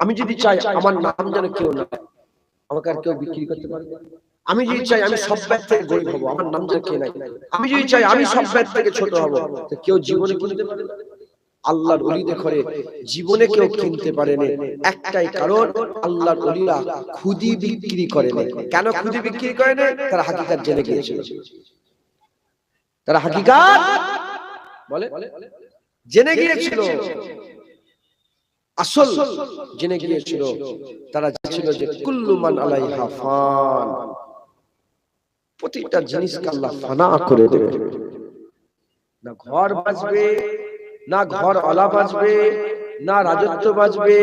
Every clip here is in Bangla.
আমি যদি চাই আমার নাম যেন কেউ না আমাকে আর কেউ বিক্রি করতে পারবে? আমি যদি চাই আমি সব ব্যাগ থেকে গরিব হব আমার নাম যেন কে নাই আমি যদি চাই আমি সব ব্যাগ থেকে ছোট হব তো কেউ জীবনে কিনতে পারে? না। আল্লাহর অলিদের ঘরে জীবনে কেউ কিনতে পারেনি। একটাই কারণ আল্লাহর অলিরা খুদি বিক্রি করেনি। কেন খুদি বিক্রি করেনি? তারা হাকিকাত জেনে গিয়েছিল। তারা হাকিকাত বলে? জেনে গিয়েছিল। আসল জেনে গিয়েছিল তারা ছিল যে কুল্লুমান আলাইহা ফান। প্রতিটা জিনিসকে আল্লাহ ফানা করে দেবে। না ঘর বাঁচবে না ঘর অলা বাঁচবে না রাজত্ব বাঁচবে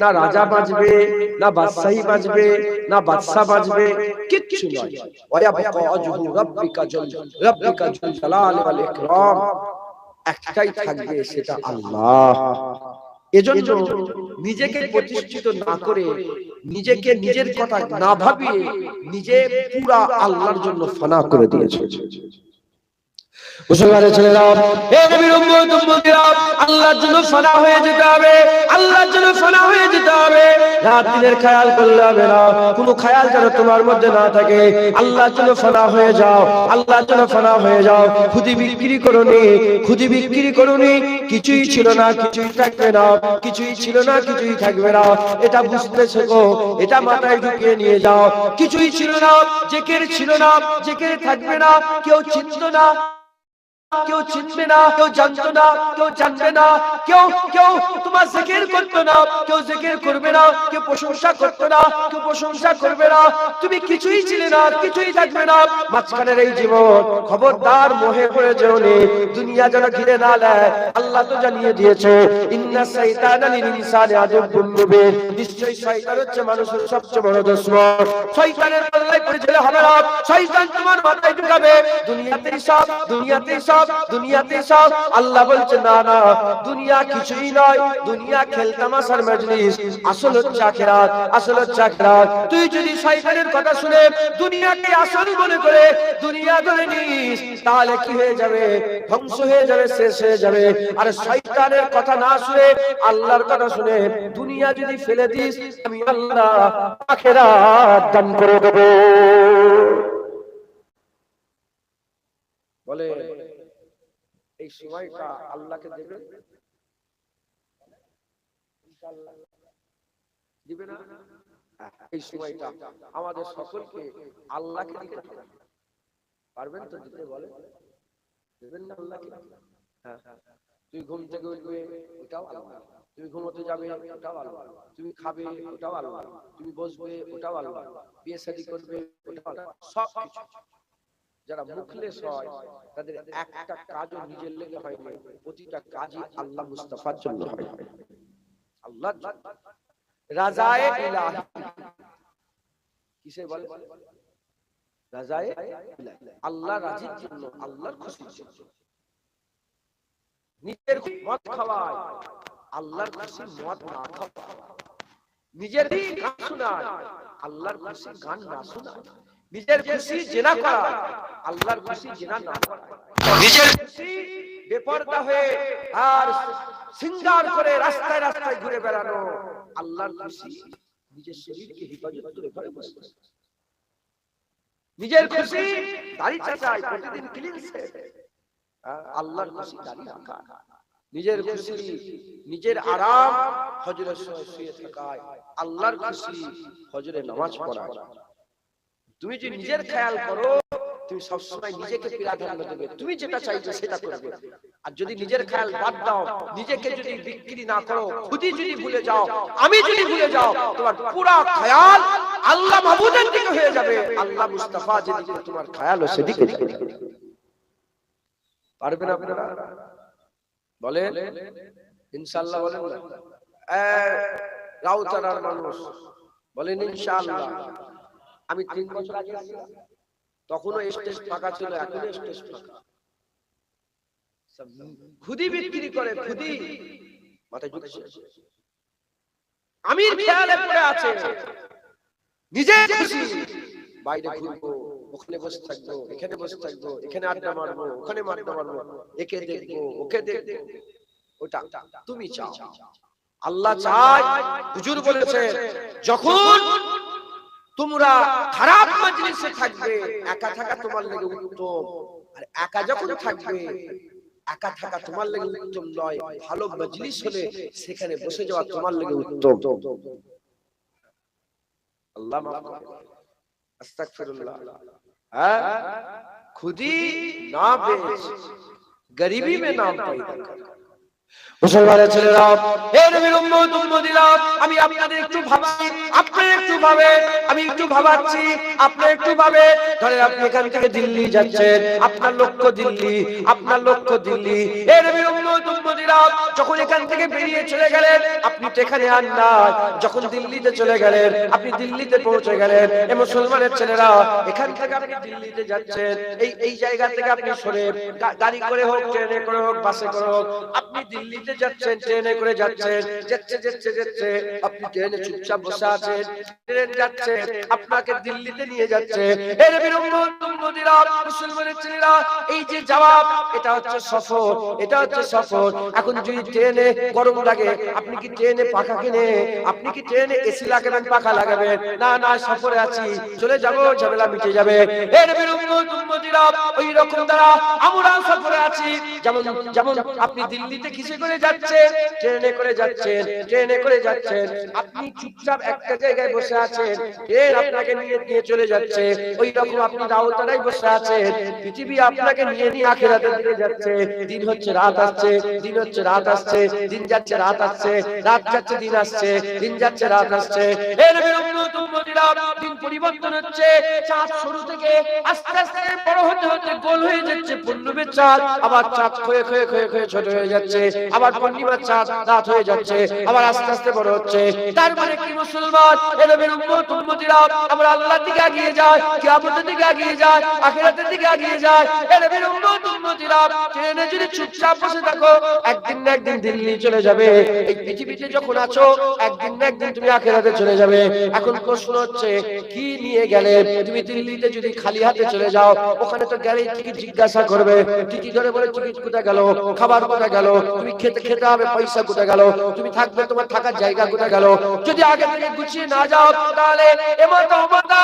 না রাজা বাঁচবে না বাদশাহী বাঁচবে না বাদশা বাঁচবে কিচ্ছু নয়। ওয়ায়াবকা ওয়াজহু রাব্বিকা জাল রাব্বিকা জাল জালাল ওয়াল ইকরাম। একটাই থাকবে সেটা আল্লাহ। এজন্য নিজেকে প্রতিষ্ঠিত না করে নিজেকে নিজের কথা না ভাবিয়ে নিজে পুরা আল্লাহর জন্য ফানা করে দিয়েছে। মুসলমানের ছেলেরা হে নবীর উম্মত, উম্মতিরা, আল্লাহর জন্য ফানা হয়ে যেতে হবে, আল্লাহর জন্য ফানা হয়ে যেতে হবে। রাত দিনের খেয়াল করলে হবে না, কোনো খেয়াল যেন তোমার মধ্যে না থাকে। আল্লাহর জন্য ফানা হয়ে যাও, আল্লাহর জন্য ফানা হয়ে যাও। খুদি বিক্রি করনি খুদি বিক্রি করনি, কিছুই ছিল না, কিছুই থাকবে না, কিছুই ছিল না, কিছুই থাকবে না। এটা বুঝতে শেখো, এটা মাথায় ঢুকিয়ে নিয়ে যাও। কিছুই ছিল না, জেকের ছিল না, জেকের থাকবে না, কেউ চিনত না। কেউ চিনবে না, কেউ জানতো না, কেউ জানবে না, কেউ কেউ তোমার জিকির করতো না, কেউ জিকির করবে না, কেউ প্রশংসা করতো না, কেউ প্রশংসা করবে না। তুমি কিছুই ছিলে না, কিছুই থাকবে না। মাঝখানের এই জীবন খবরদার মোহে পড়ে যেও নে, দুনিয়া যেন ঘিরে না নেয়। আল্লাহ তো জানিয়ে দিয়েছে, ইন্না শাইতানা লিল ইনসানি আদুব্বুন মুবিন। নিশ্চয়ই শয়তান হচ্ছে মানুষের সবচেয়ে বড় দুশমন। শয়তানের পাল্লায় পড়ে গেলে হবে না। শয়তান তোমার মাথায় ঢুকাবে। দুনিয়াতেই সব দুনিয়াতেই সব। দুনিয়াতে সব। আল্লাহ বলছে, না না, দুনিয়া কিছুই নয়। দুনিয়া খেলতামাশার মজলিস। আসল হচ্ছে আখিরাত, আসল হচ্ছে আখিরাত। তুই যদি শয়তানের কথা শুনে দুনিয়াকে আসল মনে করে দুনিয়া ধরে নিস, তাহলে কি হয়ে যাবে? ধ্বংস হয়ে যাবে, শেষ হয়ে যাবে। আর শয়তানের কথা না শুনে, আল্লাহর কথা শুনে দুনিয়া যদি ফেলে দিস, আমি আল্লাহ আখিরাত দান করে দেব। বলে এই সময়টা আল্লাহকে দেবে? দিবে না? এই সময়টা আমাদের সকলকে আল্লাহকে দিতে। পারবেন তো দিতে বলে? দেবেন না আল্লাহকে? হ্যাঁ। তুই ঘুম থেকে উঠবে, ওটাও আল্লাহ। তুমি ঘুমোতে যাবে, ওটাও আল্লাহ। তুমি খাবে, ওটাও আল্লাহ। তুমি বসবে, ওটাও আল্লাহ। বিয়ে শাদী করবে, ওটাও আল্লাহ। সব কিছু যারা মুখলেস হয় তাদের একটা কাজও নিজের লেগে হয় না প্রতিটা কাজই আল্লাহ মুস্তাফার জন্য হয়। আল্লাহ রাজায়ে ইলাহি। কিসে বলে? রাজায়ে ইলাহি। আল্লাহ রাজির জন্য আল্লাহর খুশির জন্য। নিজের মদ খাওয়ায় আল্লাহর খুশি মদ না খাওয়ায়। নিজের গান শোনায় আল্লাহর খুশি গান না শোনায়। নিজের খুশি জেনা করা, আল্লাহর খুশি জেনা না নিজের খুশি বেপরদা হয়ে আর সিঙ্গার করে রাস্তায় রাস্তায় ঘুরে বেড়ানো, আল্লাহর খুশি নিজের শরীরকে হেফাজত করে ঘরে বসে। নিজের খুশি দাড়ি চাচাই প্রতিদিন ক্লিন আল্লাহর খুশি দাড়ি রাখা। নিজের খুশি নিজের আরাম হজরের শুয়ে থাকায়, আল্লাহর খুশি হজরে নামাজ পড়া। তুমি যদি নিজের খেয়াল করো তুমি সবসময় নিজেকে প্রাধান্য দেবে। তুমি যেটা চাইছো সেটা করবে। আর যদি নিজের খেয়াল বাদ দাও নিজেকে যদি বিক্রি না করো খুদি যদি ভুলে যাও আমি যদি ভুলে যাও তোমার পুরা খেয়াল আল্লাহ মাহবুদের দিকে হয়ে যাবে। আল্লাহ মুস্তাফা যেদিকে তোমার খেয়াল সেদিকে পারবেন আপনারা? বলেন? ইনশাআল্লাহ বলেন না। রাউতারার মানুষ। বলেন ইনশাআল্লাহ। আমি তিন বছর আগে তখনও স্টেজ ফাঁকা ছিল এখনও স্টেজ ফাঁকা। খুদি বিক্রি করে খুদি। মাথায় ঢুকেছে আমির খেয়ালে পড়ে আছে। নিজে খুশি। বাইরে ঘুরবো ওখানে বসে থাকব এখানে বসে থাকব এখানে আড্ডা মারবো ওখানে আড্ডা মারবো একে দেখব ওকে দেখব। ওটা তুমি চাও। আল্লাহ চায় হুজুর বলেছে যখন তোমরা খারাপ মাজলিসে থাকবে, একা থাকা তোমার লাগে উত্তম। আর একা যখন থাকবে, একা থাকা তোমার লাগে উত্তম নয়, ভালো মজলিস হলে সেখানে বসে যাওয়া তোমার লাগে উত্তম। আল্লাহ আস্তাগফিরুল্লাহ। হ্যাঁ? খুদি না বেচ গরিবি মে নাম পাই মুসলমানের ছেলেরা, হে নবীর উম্মত, উম্মতিরা, আমি আপনাদের একটু ভাবাই, আপনি একটু ভাবে আমি একটু ভাবাচ্ছি, আপনি একটু ভাবে ধরে আপনি এখান থেকে দিল্লি যাচ্ছেন, আপনার লক্ষ্য দিল্লি, আপনার লক্ষ্য দিল্লি। এর নবীর উম্মত যখন এখান থেকে বেরিয়ে চলে গেলেন, আপনি তো এখানে আর যখন দিল্লিতে চলে গেলেন, আপনি দিল্লিতে পৌঁছে গেলেন। এ মুসলমানের ছেলেরা, এখান থেকে আপনি দিল্লিতে যাচ্ছেন। এই এই জায়গা থেকে আপনি সরে গাড়ি করে হোক, ট্রেনে করে হোক, বাসে করে হোক, আপনি দিল্লিতে যাচ্ছেন, ট্রেনে করে যাচ্ছেন, যাচ্ছে যাচ্ছে যাচ্ছে। আপনি ট্রেনে চুপচাপ বসে আছেন, ট্রেন যাচ্ছে, আপনাকে দিল্লিতে নিয়ে যাচ্ছে। এর বিরম্বরা মুসলমানের ছেলেরা, এই যে জবাব, এটা হচ্ছে সফর, এটা হচ্ছে সফর। এখন যদি ট্রেনে গরম লাগে, আপনি কি ট্রেনে পাখা কিনে, আপনি কি ট্রেনে এসি লাগাবেন, পাখা লাগাবেন? না না, সফরে আছি। চলে যাব, ঝামেলা মিটে যাবে। ওই রকম আমরা সফরে আছি। যেমন যেমন আপনি দিল্লিতে কিসে করে যাচ্ছেন? ট্রেনে করে যাচ্ছেন, ট্রেনে করে যাচ্ছেন। আপনি চুপচাপ একটা জায়গায় বসে আছেন। ট্রেন আপনাকে নিয়ে নিয়ে চলে যাচ্ছে। ওই রকম আপনি রাউতারাই বসে আছেন। পৃথিবী আপনাকে নিয়ে নিয়ে আখেরাতের দিকে যাচ্ছে। দিন হচ্ছে, রাত আসছে। দিন হচ্ছে রাত আসছে, দিন যাচ্ছে, রাত আসছে, রাত যাচ্ছে, দিন আসছে, দিন যাচ্ছে, রাত আসছে। দিন পরিবর্তন হচ্ছে, চাঁদ শুরু থেকে আস্তে আস্তে বড় হতে হতে গোল হয়ে যাচ্ছে চাঁদ, আবার চাঁদ ক্ষয়ে ক্ষয়ে ক্ষয়ে ক্ষয়ে ছোট হয়ে যাচ্ছে, আবার পূর্ণিমার চাঁদ রাত হয়ে যাচ্ছে, আবার আস্তে আস্তে বড় হচ্ছে। তার মানে কি মুসলমান? উম্মতিরা আমরা আল্লাহর দিকে এগিয়ে কিয়ামতের দিকে এগিয়ে আখিরাতের দিকে এগিয়ে ট্রেনে যদি চুপচাপ বসে থাকো একদিন না একদিন দিল্লি চলে যাবে। এই পৃথিবীতে যখন আছো একদিন না একদিন তুমি আখিরাতে চলে যাবে। এখন প্রশ্ন হচ্ছে কি নিয়ে গেলে? তুমি দিল্লিতে যদি খালি হাতে চলে যাও ওখানে তো গেলে টিকিট জিজ্ঞাসা করবে। টিকিট ধরে বলে টিকিট কোথায় গেল? খাবার কোথায় গেল? তুমি খেতে খেতে হবে পয়সা কোথায় গেল? তুমি থাকবে তোমার থাকার জায়গা কোথায় গেল? যদি আগে থেকে গুছিয়ে না যাও তাহলে এমাতা ওমাতা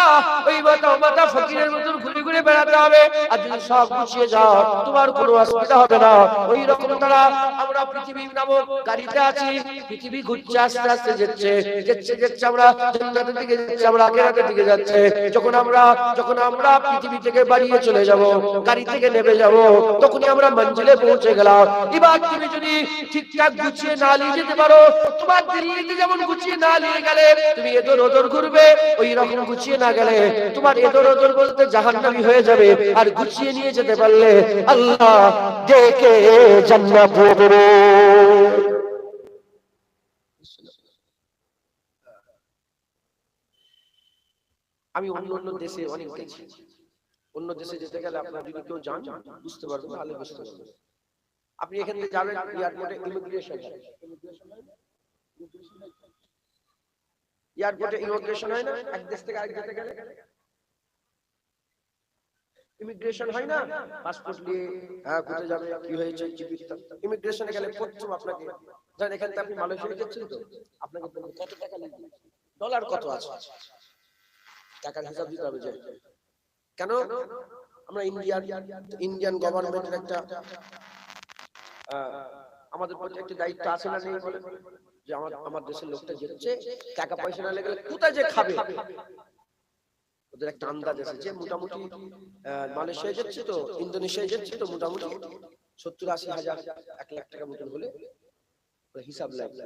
ওই মাতা ওমাতা ফকিরের মতন ঘুরে ঘুরে বেড়াতে হবে। আর যদি সব গুছিয়ে যাও তোমার কোনো অসুবিধা হবে না। ওই রকম তারা আমরা পৃথিবী নামক গাড়িতে আছি, পৃথিবী ঘুরছে, আস্তে আস্তে যাচ্ছে যাচ্ছে যাচ্ছে আমরা জান্নাতের দিকে যাচ্ছে, আমরা আখেরাতের দিকে যাচ্ছে। যখন আমরা যখন আমরা পৃথিবী থেকে বাড়িয়ে চলে যাব, গাড়ি থেকে নেমে যাব, তখনই আমরা মঞ্জিলে পৌঁছে গেলাম। এবার তুমি যদি ঠিকঠাক গুছিয়ে না নিয়ে যেতে পারো, তোমার দিল্লিতে যেমন গুছিয়ে না নিয়ে গেলে, তুমি এদর ওদর ঘুরবে, ওই রকম গুছিয়ে না গেলে তোমার এদর ওদর বলতে জাহান্নামী হয়ে যাবে। আর গুছিয়ে নিয়ে যেতে পারলে আল্লাহ ডেকে জান্নাত দেবে আমি অন্য অন্য দেশে অনেক গেছি অন্য দেশে যেতে গেলে আপনার যদি কেউ যান, বুঝতে পারবেন, তাহলে বুঝতে পারবেন। আপনি এখান থেকে যাবেন, এয়ারপোর্টে ইমিগ্রেশন এয়ারপোর্টে ইমিগ্রেশন হয় না, এক দেশ থেকে আরেক দেশে গেলে ইমিগ্রেশন হয় না? পাসপোর্ট নিয়ে হ্যাঁ কোথায় যাবে, কি হয়েছে ইমিগ্রেশনে গেলে প্রথম আপনাকে এখান থেকে আপনি মালয়েশিয়া যাচ্ছেন তো, আপনাকে কত টাকা লাগবে? ডলার কত আছে? টাকার হিসাব দিতে হবে যে। কেন? আমরা ইন্ডিয়ান ইন্ডিয়ান গভর্নমেন্টের একটা আমাদের প্রতি একটা দায়িত্ব আছে না নেই বলে, যে আমার আমার দেশের লোকটা যাচ্ছে, টাকা পয়সা না লেগে কোথায় যে খাবে? ওদের একটা আন্দাজ আছে যে মোটামুটি আহ, মালয়েশিয়ায় যাচ্ছে তো ইন্দোনেশিয়ায় যাচ্ছে তো মোটামুটি সত্তর আশি হাজার এক লাখ টাকা মতন হলে হিসাব লাগবে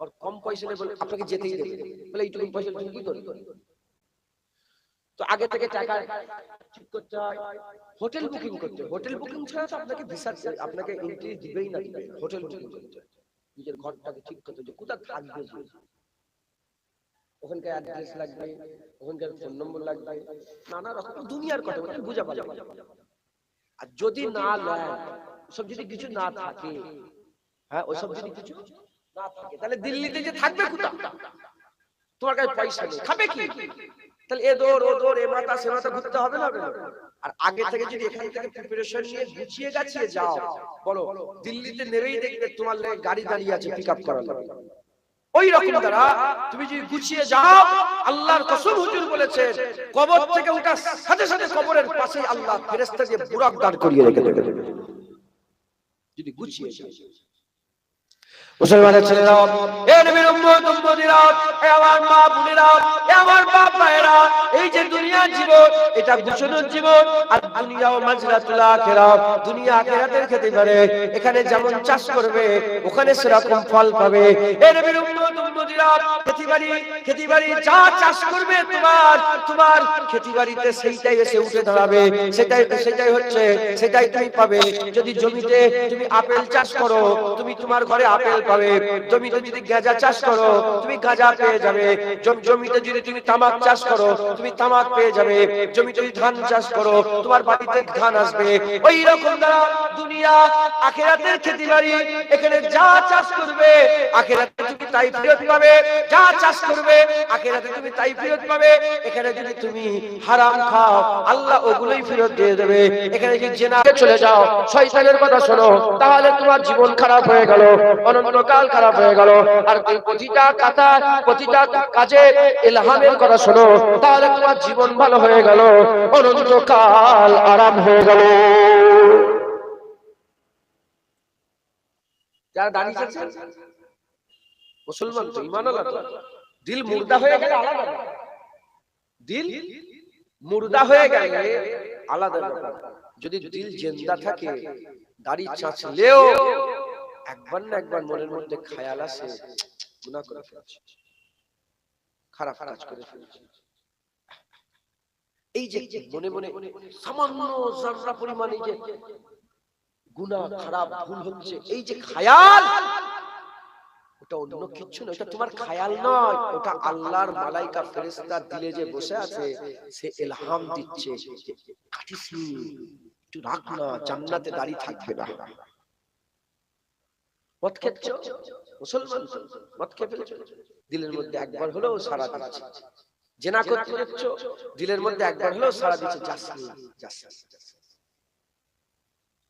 আর কম পয়সা নেই বলে আপনাকে যেতেই দেবে। বলে এইটুকু পয়সা তুমি কি তো আগে থেকে টাকা ঠিক করতে হয়। হোটেল বুকিং করতে হয়। হোটেল বুকিং ছাড়া তো আপনাকে ভিসা আপনাকে এন্ট্রি দিবেই না দিবে হোটেল বুকিং করতে নিজের ঘরটাকে ঠিক করতে হয় যে কোথায় থাকবে যে। ওখানকার অ্যাড্রেস লাগবে, ওখানকার ফোন নম্বর লাগবে, নানা রকম দুনিয়ার কথা বলে বুঝা পাবে আর যদি না নেয় সব যদি কিছু না থাকে হ্যাঁ ওসব যদি কিছু না থাকে, তাহলে দিল্লিতে যে থাকবে কোথায়? তোমার কাছে পয়সা নেই, খাবে কি? তাহলে এদোর ওদোর এ মাথা, সে মাথা ঘুরতে হবে না? আর আগে থেকে যদি এখান থেকে প্রিপারেশন নিয়ে গুছিয়ে গাছিয়ে যাও, বলো, দিল্লিতে নেমেই দেখবে তোমার গাড়ি দাঁড়িয়ে আছে পিক আপ করার জন্য। ওই রকম তারা তুমি যদি গুছিয়ে যাও আল্লাহর কসম হুজুর বলেছেন কবর থেকে উঠার সাথে সাথে কবরের পাশে আল্লাহ ফেরেশতা দিয়ে বুরাক দাঁড় করিয়ে রেখে দেবে। যদি গুছিয়ে যাও। মুসলমানের ছেলেরা, এ নবীর উম্মত এ আমার মা এ আমার বাপ ভাইয়েরা এই যে জীবন, এটা জীবন, আর দুনিয়া ও মাজরাতুল আখিরাত দুনিয়া আখিরাতের খেতে পারে। এখানে যেমন চাষ করবে, ওখানে সেরকম ফল পাবে। এ নবীর উম্মত খেতিবাড়ি খেতিবাড়ি যা চাষ করবে তোমার তোমার খেতিবাড়িতে সেইটাই এসে উঠে দাঁড়াবে। সেটাই সেটাই হচ্ছে, সেটাই তুমি পাবে। যদি জমিতে তুমি আপেল চাষ করো, তুমি তোমার ঘরে আপেল পাবে জমিতে যদি গাঁজা চাষ করো, তুমি গাঁজা পেয়ে যাবে। জমিতে যদি তুমি তামাক চাষ করো, তুমি তামাক পেয়ে যাবে। জমিতে যদি ধান চাষ করো, তোমার বাড়িতে ধান আসবে। ওই রকম দ্বারা দুনিয়া আখেরাতের খেতি বাড়ি এখানে যা চাষ করবে, আখেরাতে তুমি তাই পাবে। যা চাষ করবে, আখেরাতে তুমি তাই পাবে। এখানে যদি তুমি হারাম খাও, আল্লাহ ওগুলোই ফেরত দিয়ে দেবে। এখানে যদি জেনাতে চলে যাও, শয়তানের কথা শোনো, তাহলে তোমার জীবন খারাপ হয়ে গেল। অনন্তকাল খারাপ হয়ে গেল। আর তুমি প্রতিটা কথা, প্রতিটা কাজে ইলহামের কথা শোনো, তাহলে তোমার জীবন ভালো হয়ে গেল, অনন্তকাল আরাম হয়ে গেল। যদি দিল জেন্দা থাকে, দাড়ি চাঁচলেও একবার না একবার মনের মধ্যে খায়াল আসে গুনাহ করে ফেলছে। খারাপ কাজ করে ফেলছে। এই যে মনে মনে সামান্য জাররা পরিমাণে যে গুনাহ খারাপ ভুল হচ্ছে এই যে খায়াল ওটা অন্য কিচ্ছু নয় ওটা তোমার খায়াল নয় ওটা আল্লাহর মালাইকা ফেরেশতা দিলে যে বসে আছে সে ইলহাম দিচ্ছে কাটিস নি, একটু রাখ না জান্নাতে দাঁড়িয়ে থাকবে না। মদ খেচ্ছ মুসলমান মদ খেয়ে ফেলেছো দিলের মধ্যে একবার হলেও সারা দিচ্ছে জেনা করতে যাচ্ছ দিলের মধ্যে একবার হলেও সারা দিচ্ছে।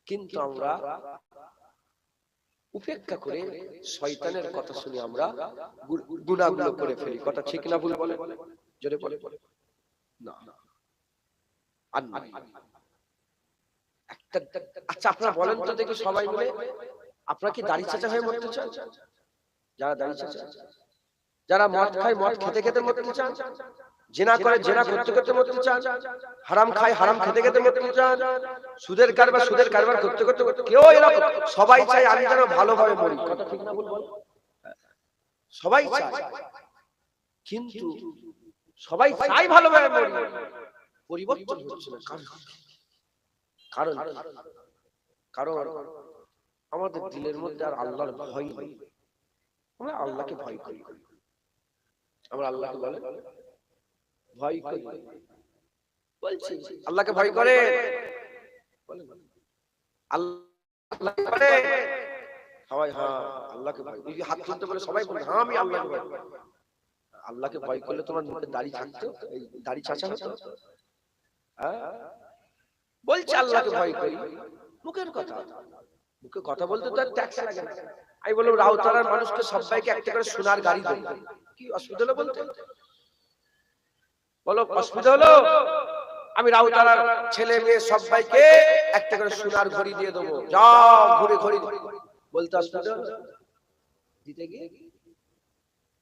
কিন্তু আমরা উপেক্ষা করে শয়তানের কথা শুনে আমরা গু- গুনাহগুলো করে ফেলি। কথা ঠিক না ভুল বলে? জোরে বলে। না। আর। একটা আচ্ছা আপনারা বলেন তো দেখি সবাই মিলে। আপনারা কি দাড়ি চাচা হয়ে মরতে চান? যারা দাড়ি চাচা যারা মদ খায় মদ খেতে খেতে মরতে চান? জেনা করে জেনা করতে করতে মরতে চান? হারাম খায় হারাম খেতে খেতে মরতে চান? সুদের কারবার সুদের কারবার করতে করতে কেউ এরকম সবাই চায় আমি যেন ভালোভাবে মরি। কথা ঠিক না ভুল বল সবাই চায়। কিন্তু সবাই চাই ভালোভাবে মরি। পরিবর্তন হচ্ছে না কারণ কারণ কারণ আমাদের দিলের মধ্যে আর আল্লাহর ভয় নেই। আমরা আল্লাহকে ভয় করি। আমরা আল্লাহকে বলে ভয় করি। বলছি আল্লাহকে ভয় করে? আল্লাহ সবাই হ্যাঁ আল্লাহকে ভয় হাত তুলতে বলে সবাই বলে হ্যাঁ আমি আল্লাহকে ভয়। আল্লাহকে ভয় করলে তোমার মুখে দাড়ি থাকতো? এই দাড়ি চাচা হতো? হ্যাঁ? বলছে আল্লাহকে ভয় করি। মুখের কথা। মুখে কথা বলতে তো ট্যাক্স লাগে না। আমি বললাম রাউতারার মানুষকে সবাইকে একটা করে সোনার গাড়ি দেবো। কি অসুবিধা হলো বলতে? বলো অসুবিধা হলো? আমি রাউতারার ছেলে মেয়ে সবাইকে একটা করে সোনার ঘড়ি দিয়ে দেবো। যাও ঘুরে ঘড়ি। বলতে অসুবিধা হলো? দিতে গিয়ে?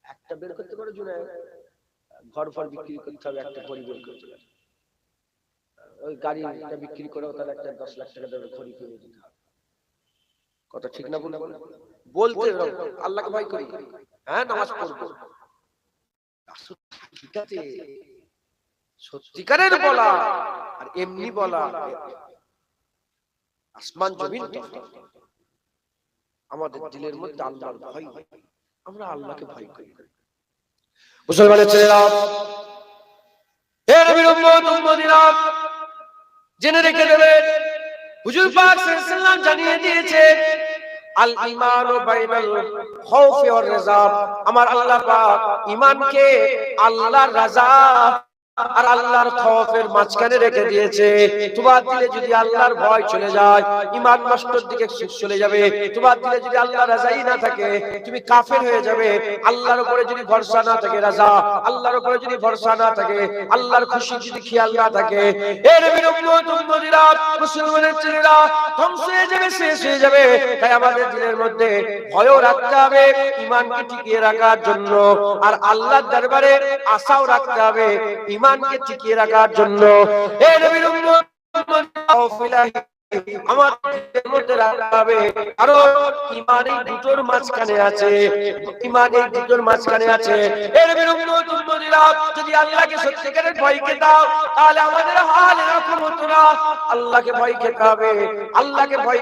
একটা বের করতে পারো জুড়ে ঘর ফর বিক্রি করতে হবে একটা ঘড়ি বের করতে হবে। ওই গাড়িটা বিক্রি করেও তাহলে একটা দশ লাখ টাকা দেবে ঘড়ি কিনে দিতে হবে। কথা ঠিক না বলে বলতে আল্লাহকে ভয় করি। হ্যাঁ নামাজ পড়ব। সত্যিকারের বলা আর এমনি বলা আসমান জমিন আমাদের দিলের মধ্যে আল্লাহর ভয়। আমরা আল্লাহকে ভয় করি। মুসলমানের ছেলেরা হে নবীর উম্মত উম্মতিরা জেনে রেখে দেবেন হুজুর পাক সাল্লাল্লাহু জানিয়ে দিয়েছে, আল ঈমানু বাইনাল খাউফি ওয়ার রেজা আমার আল্লাহ পাক ঈমানকে আল্লাহর রাজা আর আল্লাহর খওফের মাঝখানে রেখে দিয়েছে। তোমার দিলে যদি আল্লাহর ভয় চলে যায় ইমান নষ্টর দিকে চলে যাবে। তোমার দিলে যদি আল্লাহ রাজাই না থাকে, তুমি কাফের হয়ে যাবে। আল্লাহর উপরে যদি ভরসা না থাকে রাজা, আল্লাহর উপরে যদি ভরসা না থাকে, আল্লাহর খুশি যদি খেয়াল না থাকে। এর মুসলমানের ছেলেরা, ধ্বংস হয়ে যাবে, শেষ হয়ে যাবে। তাই আমাদের দিলের মধ্যে ভয়ও রাখতে হবে ইমানকে টিকিয়ে রাখার জন্য। আর আল্লাহর দরবারে আশাও রাখতে হবে ইমানকে টিকিয়ে রাখার জন্য। এই নবীর উম্মত আমাদের মধ্যে রাখতে হবে কারণ দুটোর মাঝখানে আছে। দুটোর মাঝখানে আছে। এর যদি আল্লাহকে সত্যিকারের ভয় তাহলে আমাদের হাল এরকম হতো না। আল্লাহকে ভয় খেতে হবে আল্লাহকে ভয়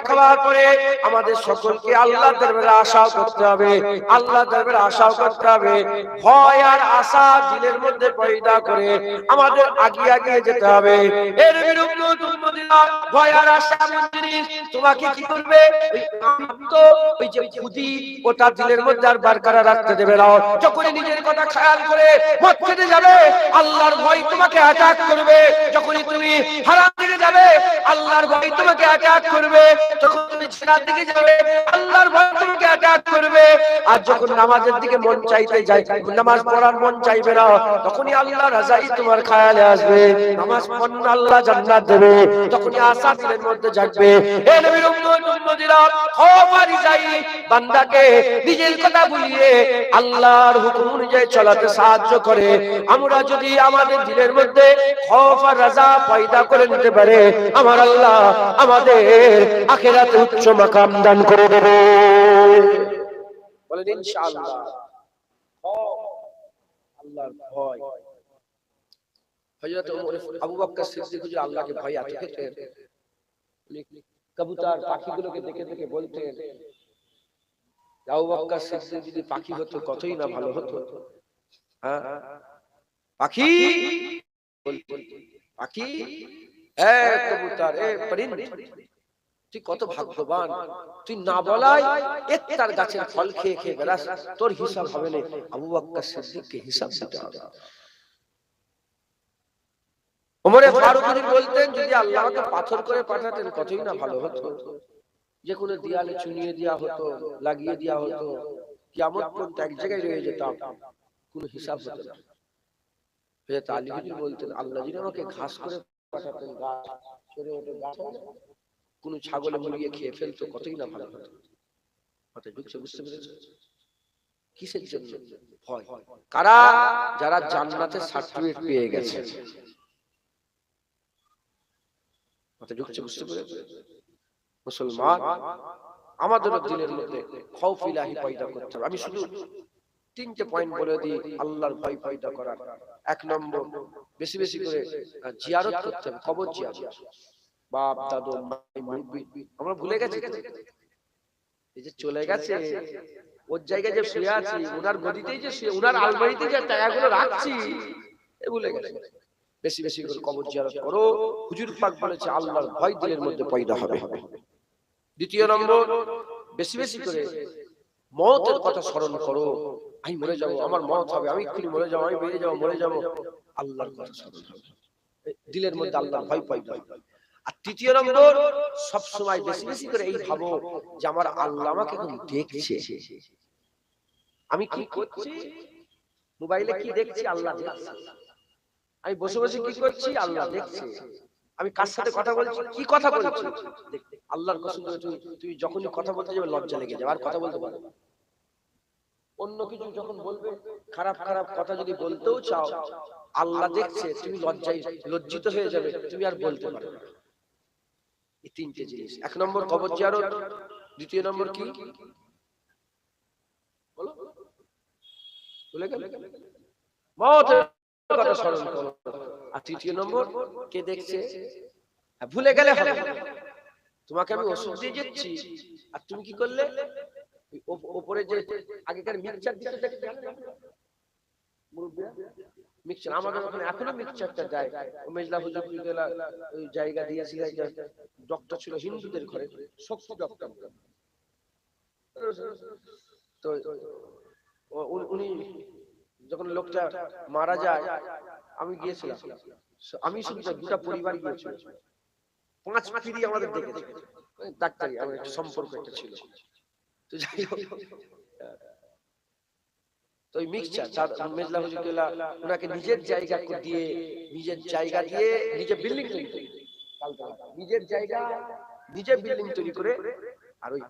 আমাদের সকলকে আল্লাহ দরবারে আশাও করতে হবে। আল্লাহ দরবারে আশাও করতে হবে। ভয় আর আশা দিলের মধ্যে পয়দা করে আমাদের আগিয়ে আগিয়ে যেতে হবে। এর বিরুদ্ধে ভয় আর আশা তোমাকে কি করবে? ওই যে ওটা দিলের মধ্যে আর বারকারা রাখতে দেবে না। নিজের কথা খেয়াল করে যাবে, আল্লাহর ভয় তোমাকে অ্যাটাক করবে। যখনই তুমি দিকে যাবে, আল্লাহর ভয় তোমাকে অ্যাটাক করবে। যখন তুমি ছেড়ার দিকে যাবে, আল্লাহর ভয় তোমাকে অ্যাটাক করবে। আর যখন নামাজের দিকে মন চাইতে যায়, নামাজ পড়ার মন চাইবে না, তখনই আল্লাহ রাজাই তোমার খায়ালে আসবে। নামাজ পড়ন আল্লাহ জান্নাত দেবে। তখনই আশা দিলের মধ্যে জাগবে। হে নবীর উম্মত, উম্মতিরা খবর যাই, বান্দাকে নিজের কথা ভুলিয়ে আল্লাহর হুকুম অনুযায়ী চলাতে সাহায্য করে। আমরা যদি আমাদের দিলের মধ্যে খৌফ আর রাজা পয়দা করে নিতে পারে, আমার আল্লাহ আমাদের আখেরাতে উচ্চ মাকাম দান করে দেবে। বলেন, ইনশাআল্লাহ। আল্লাহর ভয়। হযরত আবু বকর সিদ্দিক হুজুর আল্লাহকে ভয় উনি কবুতর পাখিগুলোকে দেখে দেখে বলতেন যদি পাখি হতো কতই না ভালো হতো? হ্যাঁ? পাখি? পাখি? এ কবুতর, এ পরিন তুই কত ভাগ্যবান, তুই না বলাই একটার গাছের ফল খেয়ে খেয়ে বেড়াস, তোর হিসাব হবে না, আবু বকর সিদ্দিককে হিসাব দিতে হবে। ওমরে ফারুক যদি বলতেন, যদি আল্লাহ আমাকে পাথর করে পাঠাতেন, কতই না ভালো হতো। যে কোনো চুনিয়ে দেওয়া হতো, লাগিয়ে দেওয়া হতো এক জায়গায় রয়ে যেতাম হিসাব হতো না। আলী যদি বলতেন, আল্লাহ যদি আমাকে ঘাস করে পাঠাতেন, গাছ ছেড়ে ওঠে, গাছ মুরগিয়ে খেয়ে ফেলতো, কতই না ভালো হতো। কথা বুঝছে বুঝতে পেরেছ? কিসের জন্য? ভয়। কারা? যারা জান্নাতের সার্টিফিকেট পেয়ে গেছে। ঢুকছে, বুঝতে পেরেছ? মুসলমান আমাদের দিনের মধ্যে পয়দা করতে হবে। আমি শুধু তিনটে পয়েন্ট বলে দিই, আল্লাহর ভয় পয়দা করার। এক নম্বর, বেশি বেশি করে জিয়ারত করতে হবে জিয়ারত। বাপ, দাদু আমরা ভুলে গেছি এই যে চলে গেছে, ওর জায়গায় যে শুয়ে আছি, ওনার গদিতেই যে শুয়ে, ওনার আলমারিতে যে টাকাগুলো রাখছি, এ ভুলে গেছে। বেশি বেশি করে কবর জিয়ারত করো। হুজুর পাক বলেছে আল্লাহর ভয় দিলের মধ্যে পয়দা হবে। দ্বিতীয় নম্বর বেশি বেশি করে মতের কথা স্মরণ করো। আমি মরে যাব আমার মত হবে আমি এক্ষুনি মরে যাব আমি বেরিয়ে যাব মরে যাব আল্লাহর কথা স্মরণ হবে। দিলের মধ্যে আল্লাহর ভয় পয়দা। আর তৃতীয় নম্বর সব সময় বেশি বেশি করে এই ভাবো যে আমার আল্লাহ আমাকে এখন দেখছে। আমি কি করছি মোবাইলে কি দেখছি আল্লাহ দেখছে আমি বসে বসে কি করছি? আল্লাহ দেখছে। আমি কার সাথে কথা বলছি? কি কথা বলছি? আল্লাহর কসম করে তুই তুই যখনই কথা বলতে যাবে লজ্জা লেগে যাবে। আর কথা বলতে পারবে। অন্য কিছু যখন বলবে খারাপ খারাপ কথা যদি বলতেও চাও আল্লাহ দেখছে তুমি লজ্জায় লজ্জিত হয়ে যাবে তুমি আর বলতে পারবে না। এই তিনটে জিনিস। এক নম্বর কবর জিয়ারত। দ্বিতীয় নম্বর কি? বলো। ভুলে গেলে মতের কথা স্মরণ করো আর তৃতীয় নম্বর কে দেখছে হ্যাঁ, ভুলে গেলে হবে তোমাকে আমি ওষুধ দিয়ে যাচ্ছি আর তুমি কি করলে ওপরে যে আগেকার মিক্সচার দিতে দেখতে মিক্সচার আমাদের ওখানে এখনও মিক্সচারটা ও মেজলা হুজুর ওই জায়গা দিয়েছিল ডক্টর ছিল হিন্দুদের ঘরে শক্তি ডক্টর তো উনি যখন লোকটা মারা যায়, আমি গিয়েছিলাম। আমি শুধু দুটা পরিবার গিয়েছিল। পাঁচ ফিরি আমাদের দেখেছে। ডাক্তারি, আমার একটা সম্পর্ক একটা ছিল। তো মিক্সচার মেজলা হুজুর কেলা ওনাকে নিজের জায়গা দিয়ে, নিজের জায়গা দিয়ে নিজে বিল্ডিং তৈরি নিজের জায়গা নিজে বিল্ডিং তৈরি করে, আর ওই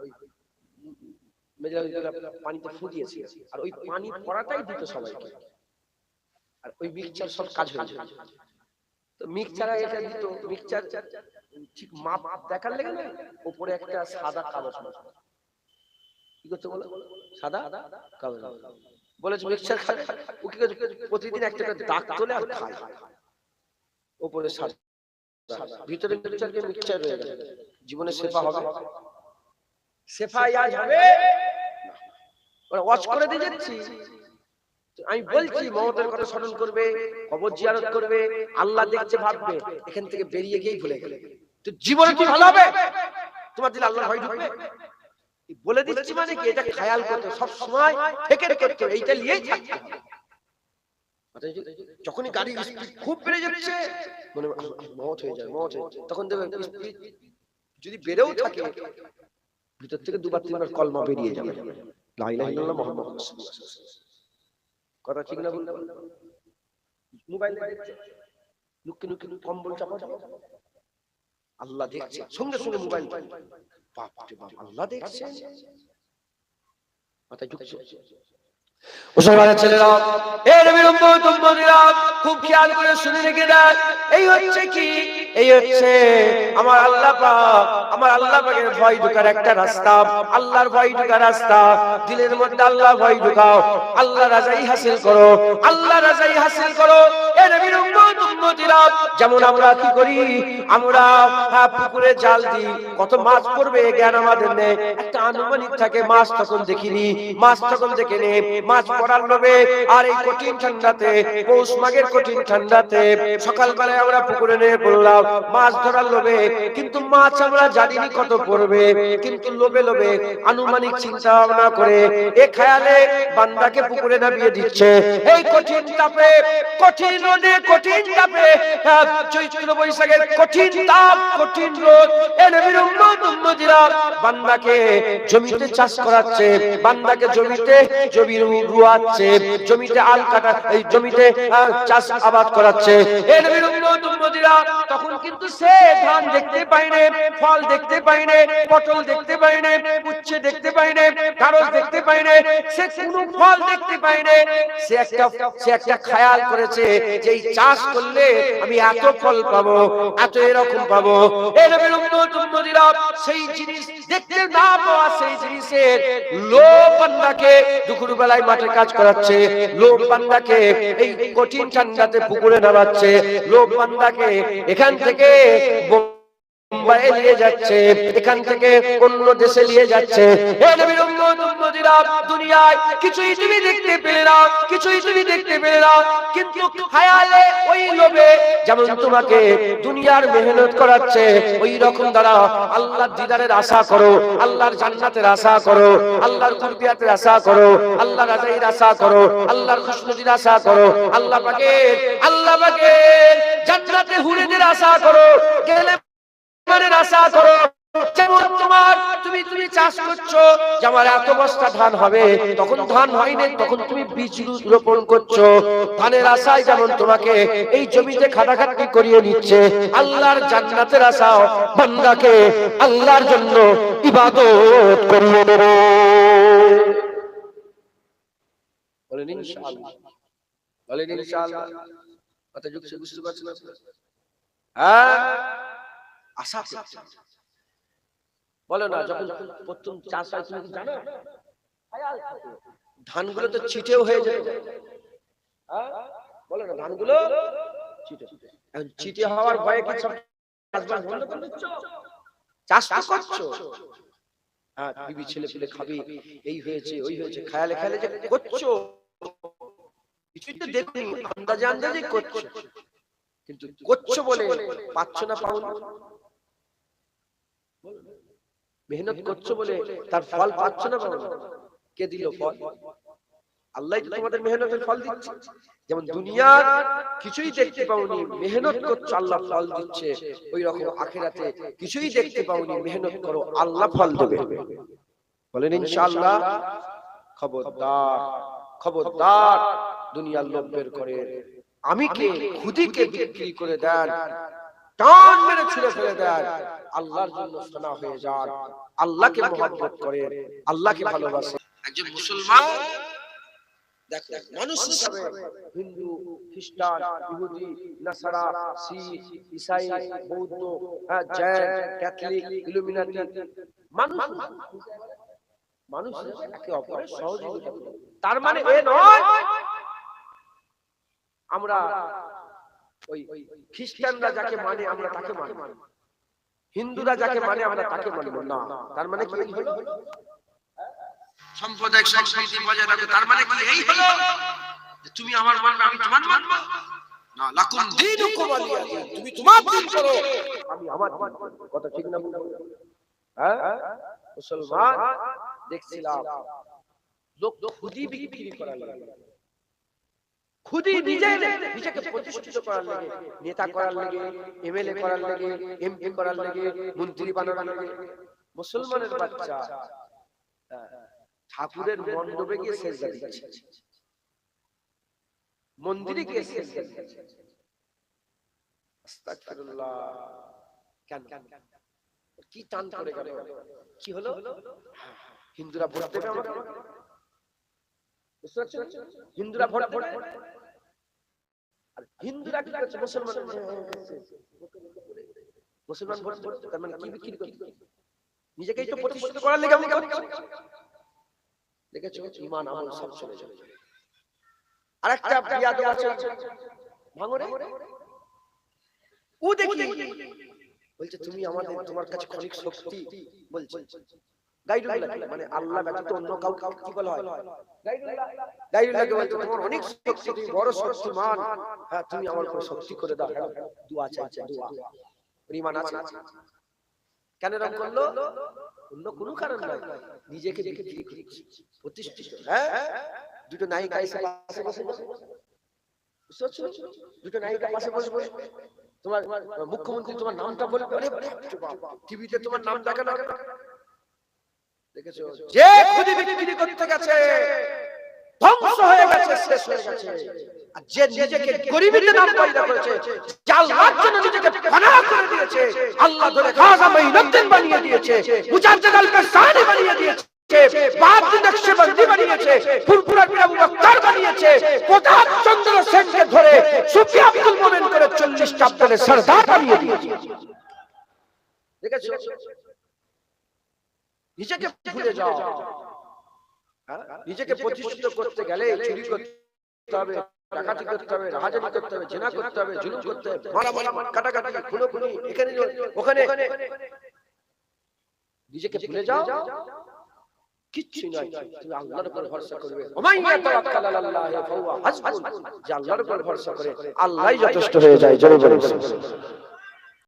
পানিতে ফু দিয়েছে আর ওই পানি পড়াটাই দিত সবাইকে। আর ওই মিক্সচার সব কাজ হয়ে যায় তো মিক্সচার এটা দিত মিক্সচার ঠিক মাপ দেখার লেগে না উপরে একটা সাদা কাগজ। কি করতে বলো? সাদা? কাগজ। বলেছে মিক্সচার খায় ও কি প্রতিদিন একটা করে দাগ তোলে আর খায়। উপরে সাদা। ভিতরে মিক্সচারকে মিক্সচার রয়ে গেল জীবনে সেফা হবে। সেফা আজ হবে। ওরা ওয়াচ করে দিয়ে যাচ্ছি। আমি বলছি মমতার কথা স্মরণ করবে কবর জিয়ারত করবে আল্লাহ দেখছে ভাববে এখান থেকে বেরিয়ে গিয়েই ভুলে গেলে। তো জীবনে কি ভালো হবে? তোমার দিলে আল্লাহ ভয় ঢুকবে? বলে দিচ্ছি মানে কি? এটা খেয়াল করতে সব সময় থেকে করতে এইটা নিয়েই থাকতে যখনই গাড়ি স্পিড খুব বেড়ে যাচ্ছে মনে মত হয়ে যায় মত হয়ে যায়। তখন দেখবেন যদি বেড়েও থাকে ভিতর থেকে দুবার তিনবার কলমা বেরিয়ে যাবে। কথা ঠিক না মোবাইল কম্বল চাপা আল্লাহ দেখছে। সঙ্গে সঙ্গে মোবাইল বাপ বাপ আল্লাহ দেখছে। মুসলমানের ছেলেরা খুব খেয়াল করে শুনে রেখে দেন এই হচ্ছে কি? এই হচ্ছে আমার আল্লাহ আমার আল্লাহ ভয় ঢোকার একটা রাস্তা। আল্লাহর ভয় ঢোকার রাস্তা। দিলের মধ্যে আল্লাহ ভয় ঢুকাও। আল্লাহ রাজাই হাসিল করো। আল্লাহ রাজাই হাসিল করো। যেমন আমরা কি করি? আমরা হ্যাঁ, পুকুরে জাল দিই। কত মাছ পড়বে জ্ঞান আমাদের নেই। একটা আনুমানিক থাকে মাছ তখন দেখিনি। মাছ তখন দেখে নে। মাছ পড়ার লোভে আর এই কঠিন ঠান্ডাতে পৌষ মাঘের কঠিন ঠান্ডাতে সকালবেলায় আমরা পুকুরে নিয়ে পড়লাম। মাছ ধরার লোভে। কিন্তু মাছ আমরা জানিনি কত পড়বে। কিন্তু লোভে লোভে আনুমানিক চিন্তা ভাবনা করে এ খেয়ালে বান্দাকে পুকুরে নামিয়ে দিচ্ছে। এই কঠিন তাপে, কঠিন রোদে, কঠিন তাপে চৈত্র বৈশাখের কঠিন তাপ, কঠিন রোদ বান্দাকে জমিতে চাষ করাচ্ছে। বান্দাকে জমিতে জমি রুয়াচ্ছে, জমিতে আল কাটা, এই জমিতে চাষ আবাদ করাচ্ছে। তখন কিন্তু সে ধান দেখতে পাইনে ফল দেখতে পাইনে পটল দেখতে পাইনে উচ্ছে দেখতে পাইনে ঢাড়স দেখতে পাইনে সে কোনো ফল দেখতে পাইনে সে একটা সে একটা খেয়াল করেছে যে এই চাষ করলে আমি এত ফল পাবো, এত এরকম পাবো। এ নবীর উম্মত, উম্মতিরা সেই জিনিস দেখতে না পাওয়া সেই জিনিসের লোভ বান্দাকে দুপুর বেলায় মাঠে কাজ করাচ্ছে, লোভ বান্দাকে এই কঠিন ঠান্ডাতে পুকুরে নামাচ্ছে, লোভ বান্দাকে এখান থেকে যেমন তোমাকে দুনিয়ার মেহনত করাচ্ছে, ওই রকম দ্বারা আল্লাহর দিদারের আশা করো, আল্লাহর জান্নাতের আশা করো, আল্লাহর কুরবিয়াতের আশা করো আল্লাহ রাজাইর আশা করো, আল্লাহর খুশনুদির আশা করো, আল্লাহ আল্লাহ পাকের জান্নাতে আশা করো, গেলে আশা করো ধান হয়নি তখন তুমি বীজ করছ। ধানের আশায় যেমন তোমাকে এই জমিতে করিয়ে নিচ্ছে, আল্লাহর জান্নাতের আশা বান্দাকে আল্লাহর জন্য হ্যাঁ? আশা বলো না যখন প্রথম চাষ হয় তুমি কি জানো? ধানগুলো তো ছিটেও হয়ে যায়। হ্যাঁ? বলো না ধানগুলো ছিটে। ছিটে হওয়ার ভয়ে কি সব চাষবাস বন্ধ করে দিচ্ছ? চাষ তো করছ। হ্যাঁ বিবি ছেলে পেলে খাবি এই হয়েছে ওই হয়েছে খেয়ালে খেয়ালে যে করছ। কিছুই তো দেখুন আন্দাজে আন্দাজে করছ। কিন্তু করছ বলে পাচ্ছ না পাও না মেহনত করছ বলে তার ফল পাচ্ছ না কে দিল ফল? আল্লাহ তোমাদের মেহনতের ফল দিচ্ছে। যেমন দুনিয়ার কিছুই দেখতে পাওনি মেহনত করছ আল্লাহ ফল দিচ্ছে। ওই রকম আখেরাতে কিছুই দেখতে পাওনি মেহনত করো আল্লাহ ফল দেবে। বলেন ইনশাআল্লাহ খবরদার খবরদার দুনিয়ার লোভ বের করে। আমি কে? খুদিকে বিক্রি করে দেন। টান মেরে ছুড়ে ফেলে দেন আল্লাহর জন্য সোনা হয়ে যান। আল্লাহকে মহব্বত করে আল্লাহকে ভালোবাসে একজন মুসলমান দেখো মানুষ হিসাবে হিন্দু খ্রিস্টান ইহুদি নাসারা শিখ ইসাই বৌদ্ধ জৈন ক্যাথলিক ইলুমিনাটি মানুষ মানুষ একে অপরের সহযোগিতা তার মানে এ নয় আমরা ওই খ্রিস্টানরা যাকে মানে আমরা তাকে মানি। হিন্দুরা যাকে মানে আমরা তাকে মানব না তার মানে কি? এই হলো সাম্প্রদায়িক সংস্কৃতি বজায় রাখো। তার মানে কি? এই হলো যে তুমি আমার মানবে আমি তোমার মানবো। না লাকুম দীনুকুম দীন। তুমি তোমার দিন করো। আমি আমার কথা ঠিক না ভুল? হ্যাঁ? মুসলমান? দেখছিলাম। লোক খুদি বিক্রি করার লাগে। খুদি নিজে নিজেকে প্রতিষ্ঠিত করার লাগে নেতা করার লাগে এমএলএ করার লাগে এমপি করার লাগে মন্ত্রী বানানোর লাগে মুসলমানের বাচ্চা। হ্যাঁ, ঠাকুরের মণ্ডপে গিয়ে সেজদা দিচ্ছে মন্দিরে গিয়ে সেজদা দিচ্ছে আস্তাগফিরুল্লাহ। কেন? কি টান করে গেল? কি হলো? হিন্দুরা দেবে আমাকে? বুঝতে পারছেন? হিন্দুরা ভোট দেবে আর হিন্দুরা কি করছে? মুসলমান মুসলমান ভোট দেবে তার মানে কি বিক্রি করছে? নিজেকেই তো প্রতিষ্ঠিত করার লেগে আমি করছি দেখেছ? ইমান আমল সব চলে যাবে। আর একটা বিয়াদ আছে। ভাঙরে ও দেখি। বলছে তুমি আমাদের তোমার কাছে অনেক শক্তি। বলছে। গাইডুল্লাহ মানে আল্লাহ ব্যতীত অন্য কাউকে কি বলা হয়? গাইডুল্লাহকে বলছে তোমার অনেক শক্তি তুমি বড় শক্তিমান হ্যাঁ তুমি আমার উপর শক্তি করে দাও। হ্যাঁ, দোয়া চাইছে দোয়া। পরিমাণ আছে। কেন এরকম করল? অন্য কোনো কারণ নাই নিজেকে বিক্রি প্রতিষ্ঠিত। হ্যাঁ? দুটো নায়িকা এসে পাশে বসে? দুটো নায়িকা পাশে বসে বসে। তোমার মুখ্যমন্ত্রী তোমার নামটা বলে টিভিতে তোমার নাম দেখানো যে খুদি বিক্রি করতে গেছে ধ্বংস হয়ে গেছে শেষ হয়ে গেছে। আর যে নিজেকে গরিবীতে নাম পয়দা করেছে যে আল্লাহর জন্য নিজেকে ফানা করে দিয়েছে আল্লাহ ধরে খাজা মাইনুদ্দিন বানিয়ে দিয়েছে মুজাদ্দিদ আল কাসানি বানিয়ে দিয়েছে বানিয়েছে ফুরফুরা পীর আবু বকর বানিয়েছে চন্দ্র সেনকে ধরে সুফি আব্দুল মোমেন করে 40 টা আব্দালের সরদার বানিয়ে দিয়েছে। দেখেছ? নিজেকে ভুলে যাও? নিজেকে প্রতিষ্ঠিত করতে গেলে চুরি করতে হবে ডাকাতি করতে হবে রাহাজানি করতে হবে জেনা করতে হবে জুলুম করতে হবে মারামারি কাটাকাটি খুনোখুনি এখানে ওখানে নিজেকে ভুলে যাও। কিচ্ছু নয় তুমি আল্লাহর উপর ভরসা করবে। ওমাইয়া তাওয়াক্কাল আলাল্লাহি ফাহুয়া হাসবুন যে আল্লাহর উপর ভরসা করে আল্লাহই যথেষ্ট হয়ে যায় জোরে জোরে বলুন।